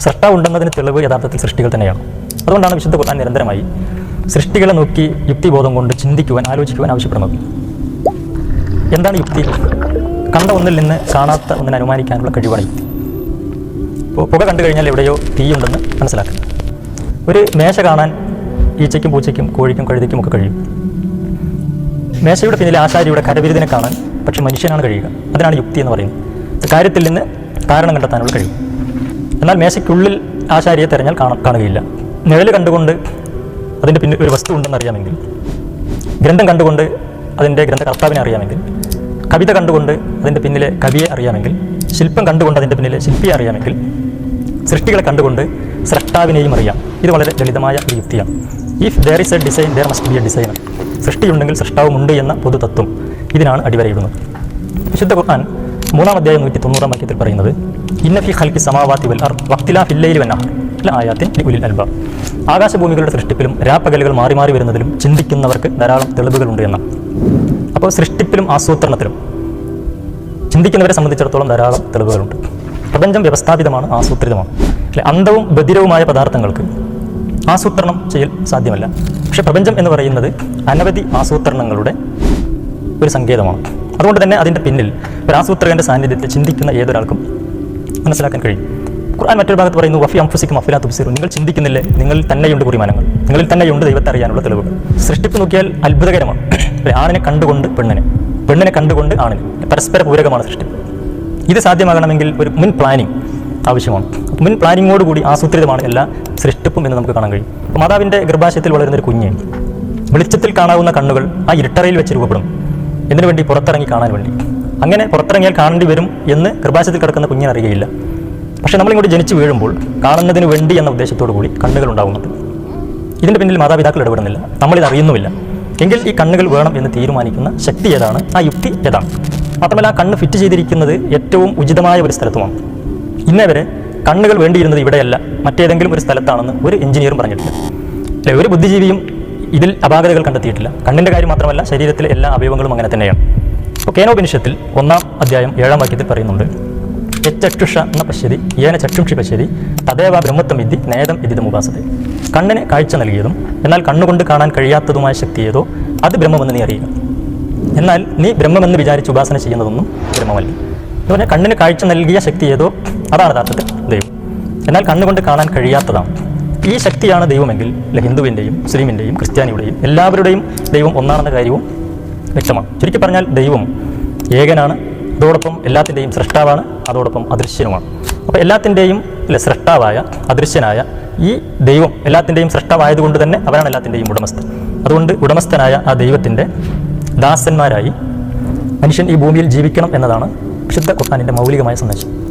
സൃഷ്ടാവ് ഉണ്ടെന്നതിന് തെളിവ് യഥാർത്ഥത്തിൽ സൃഷ്ടികൾ തന്നെയാണ്. അതുകൊണ്ടാണ് വിശുദ്ധ ഖുർആൻ നിരന്തരമായി സൃഷ്ടികളെ നോക്കി യുക്തിബോധം കൊണ്ട് ചിന്തിക്കുവാൻ ആലോചിക്കുവാൻ ആവശ്യപ്പെടുന്നത്. എന്താണ് യുക്തി? കണ്ട ഒന്നിൽ നിന്ന് കാണാത്ത ഒന്നിനെ അനുമാനിക്കാനുള്ള കഴിവാണ് യുക്തി. ഇപ്പോൾ പുക കണ്ടു കഴിഞ്ഞാൽ എവിടെയോ തീയുണ്ടെന്ന് മനസ്സിലാക്കുക ഒരു മേശ കാണാൻ ഈച്ചയ്ക്കും പൂച്ചയ്ക്കും കോഴിക്കും കഴുതിക്കും ഒക്കെ കഴിയും. മേശയുടെ പിന്നിലെ ആശാരിയുടെ കരവിരുതിനെ കാണാൻ പക്ഷെ മനുഷ്യനാണ് കഴിയുക. അതിനാണ് യുക്തി എന്ന് പറയുന്നത്. കാര്യത്തിൽ നിന്ന് കാരണം കണ്ടെത്താനുള്ള കഴിവ്. എന്നാൽ മേശയ്ക്കുള്ളിൽ ആശാരിയെ തിരഞ്ഞാൽ കാണുകയില്ല. നിഴൽ കണ്ടുകൊണ്ട് അതിന്റെ പിന്നെ ഒരു വസ്തു ഉണ്ടെന്ന് അറിയാമെങ്കിൽ ഗ്രന്ഥം കണ്ടുകൊണ്ട് അതിന്റെ ഗ്രന്ഥകർത്താവിനെ അറിയാമെങ്കിൽ കവിത കണ്ടുകൊണ്ട് അതിന്റെ പിന്നിലെ കവിയെ അറിയാമെങ്കിൽ ശില്പം കണ്ടുകൊണ്ട് അതിന്റെ പിന്നിലെ ശില്പിയെ അറിയാമെങ്കിൽ സൃഷ്ടികളെ കണ്ടുകൊണ്ട് സൃഷ്ടാവിനെയും അറിയാം. ഇത് വളരെ ലളിതമായ ഒരു യുക്തിയാണ്. If there is a design there must be a designer സൃഷ്ടിയുണ്ടെങ്കിൽ സൃഷ്ടാവുമുണ്ട് എന്ന പൊതുതത്വം ഇതിനാണ് അടിവരയിടുന്നത്. വിശുദ്ധ ഖുർആൻ മൂന്നാം അധ്യായം നൂറ്റി തൊണ്ണൂറാം വാക്യത്തിൽ പറയുന്നത് ഇന്നഫി ഖൽക്കി സമാവാത്തി വൽ അർ വക്തിലാ ഫില്ലയിൽ വന്നഹർ ആയാത്തിൻ ഉലിൽ അൽബ ആകാശഭൂമികളുടെ സൃഷ്ടിപ്പിലും രാപ്പകലുകൾ മാറി മാറി വരുന്നതിലും ചിന്തിക്കുന്നവർക്ക് ധാരാളം തെളിവുകളുണ്ട് എന്ന അപ്പോൾ സൃഷ്ടിപ്പിലും ആസൂത്രണത്തിലും ചിന്തിക്കുന്നവരെ സംബന്ധിച്ചിടത്തോളം ധാരാളം തെളിവുകളുണ്ട്. പ്രപഞ്ചം വ്യവസ്ഥാപിതമാണ് ആസൂത്രിതമാണ്. അല്ലെ അന്തവും ബധിരവുമായ പദാർത്ഥങ്ങൾക്ക് ആസൂത്രണം ചെയ്യൽ സാധ്യമല്ല. പക്ഷെ പ്രപഞ്ചം എന്ന് പറയുന്നത് അനവധി ആസൂത്രണങ്ങളുടെ ഒരു സങ്കേതമാണ്. അതുകൊണ്ട് തന്നെ അതിന്റെ പിന്നിൽ ഒരു ആസൂത്രകന്റെ സാന്നിധ്യത്തിൽ ചിന്തിക്കുന്ന ഏതൊരാൾക്കും മനസ്സിലാക്കാൻ കഴിയും. ഖുർആൻ മറ്റൊരു ഭാഗത്ത് പറയുന്നു വഫി അംഫുസിക്കും അഫിലാ തുബ്സിറു നിങ്ങൾ ചിന്തിക്കുന്നില്ലേ? നിങ്ങൾ തന്നെയുണ്ട് കുറിമാനങ്ങൾ. നിങ്ങളിൽ തന്നെയുണ്ട് ദൈവത്തെ അറിയാനുള്ള തെളിവുകൾ. സൃഷ്ടിപ്പ് നോക്കിയാൽ അത്ഭുതകരമാണ്? ആണിനെ കണ്ടുകൊണ്ട് പെണ്ണിനെ. പെണ്ണിനെ കണ്ടുകൊണ്ട് ആണിന്. പരസ്പര പൂരകമാണ് സൃഷ്ടിപ്പ്. ഇത് സാധ്യമാകണമെങ്കിൽ ഒരു മുൻ പ്ലാനിങ് ആവശ്യമാണ്. മുൻ പ്ലാനിങ്ങോട് കൂടി ആസൂത്രിതമാണ് എല്ലാ സൃഷ്ടിപ്പും എന്ന് നമുക്ക് കാണാൻ കഴിയും. മാതാവിന്റെ ഗർഭാശയത്തിൽ വളരുന്ന ഒരു കുഞ്ഞ് വെളിച്ചത്തിൽ കാണാവുന്ന കണ്ണുകൾ ആ ഇരുട്ടറയിൽ വെച്ച് രൂപപ്പെടും. എന്തിനു വേണ്ടി പുറത്തിറങ്ങി കാണാൻ വേണ്ടി. അങ്ങനെ പുറത്തിറങ്ങിയാൽ കാണേണ്ടി വരും എന്ന് ഗർഭാശയത്തിൽ കിടക്കുന്ന കുഞ്ഞിന് അറിയുകയില്ല. പക്ഷേ നമ്മളിങ്ങോട്ട് ജനിച്ചു വീഴുമ്പോൾ കാണുന്നതിന് വേണ്ടി എന്ന ഉദ്ദേശത്തോടു കൂടി കണ്ണുകൾ ഉണ്ടാകുന്നുണ്ട് ഇതിന്റെ പിന്നിൽ മാതാപിതാക്കൾ ഇടപെടുന്നില്ല. നമ്മളിത് അറിയുന്നുമില്ല. എങ്കിൽ ഈ കണ്ണുകൾ വേണം എന്ന് തീരുമാനിക്കുന്ന ശക്തി ഏതാണ്? ആ യുക്തി ഏതാണ്? മാത്രമല്ല ആ കണ്ണ് ഫിറ്റ് ചെയ്തിരിക്കുന്നത് ഏറ്റവും ഉചിതമായ ഒരു സ്ഥലത്തുമാണ്. ഇന്നേ വരെ കണ്ണുകൾ വേണ്ടിയിരുന്നത് ഇവിടെയല്ല. മറ്റേതെങ്കിലും ഒരു സ്ഥലത്താണെന്ന് ഒരു എഞ്ചിനീയറും പറഞ്ഞിട്ടില്ല. ഒരു ബുദ്ധിജീവിയും ഇതിൽ അപാകതകൾ കണ്ടെത്തിയിട്ടില്ല. കണ്ണിന്റെ കാര്യം മാത്രമല്ല ശരീരത്തിലെ എല്ലാ അവയവങ്ങളും അങ്ങനെ തന്നെയാണ്. അപ്പോൾ കേനോപനിഷത്തിൽ ഒന്നാം അധ്യായം ഏഴാം വാക്യത്തിൽ പറയുന്നുണ്ട്. യച്ചക്ഷുഷ എന്ന പശ്യതി ഏന ചക്ഷുഷി പശ്യതി തദേവ ബ്രഹ്മത്വം ഇതി നേതം ഇതിതം ഉപാസത കണ്ണിന് കാഴ്ച നൽകിയതും എന്നാൽ കണ്ണുകൊണ്ട് കാണാൻ കഴിയാത്തതുമായ ശക്തി ഏതോ അത് ബ്രഹ്മമെന്ന് നീ അറിയുക. എന്നാൽ നീ ബ്രഹ്മമെന്ന് വിചാരിച്ച് ഉപാസന ചെയ്യുന്നതൊന്നും ബ്രഹ്മമല്ല. എന്ന് പറഞ്ഞാൽ കണ്ണിന് കാഴ്ച നൽകിയ ശക്തി ഏതോ അതാണ് യഥാർത്ഥത്തിൽ ദൈവം. എന്നാൽ കണ്ണുകൊണ്ട് കാണാൻ കഴിയാത്തതാണ്. ഈ ശക്തിയാണ് ദൈവമെങ്കിൽ ഹിന്ദുവിന്റെയും മുസ്ലിമിന്റെയും ക്രിസ്ത്യാനിയുടെയും എല്ലാവരുടെയും ദൈവം ഒന്നാണെന്ന കാര്യവും വ്യക്തമാണ്. ചുരുക്കി പറഞ്ഞാൽ ദൈവം ഏകനാണ്. അതോടൊപ്പം എല്ലാത്തിന്റെയും സൃഷ്ടാവാണ്. അതോടൊപ്പം അദൃശ്യനുമാണ്. അപ്പോൾ എല്ലാത്തിന്റെയും അല്ലെ സൃഷ്ടാവായ അദൃശ്യനായ ഈ ദൈവം എല്ലാത്തിന്റെയും സൃഷ്ടാവായതുകൊണ്ട് തന്നെ അവരാണ് എല്ലാത്തിന്റെയും ഉടമസ്ഥൻ. അതുകൊണ്ട് ഉടമസ്ഥനായ ആ ദൈവത്തിന്റെ ദാസന്മാരായി മനുഷ്യൻ ഈ ഭൂമിയിൽ ജീവിക്കണം എന്നതാണ് വിശുദ്ധ ഖുർആാനിന്റെ മൗലികമായ സന്ദേശം.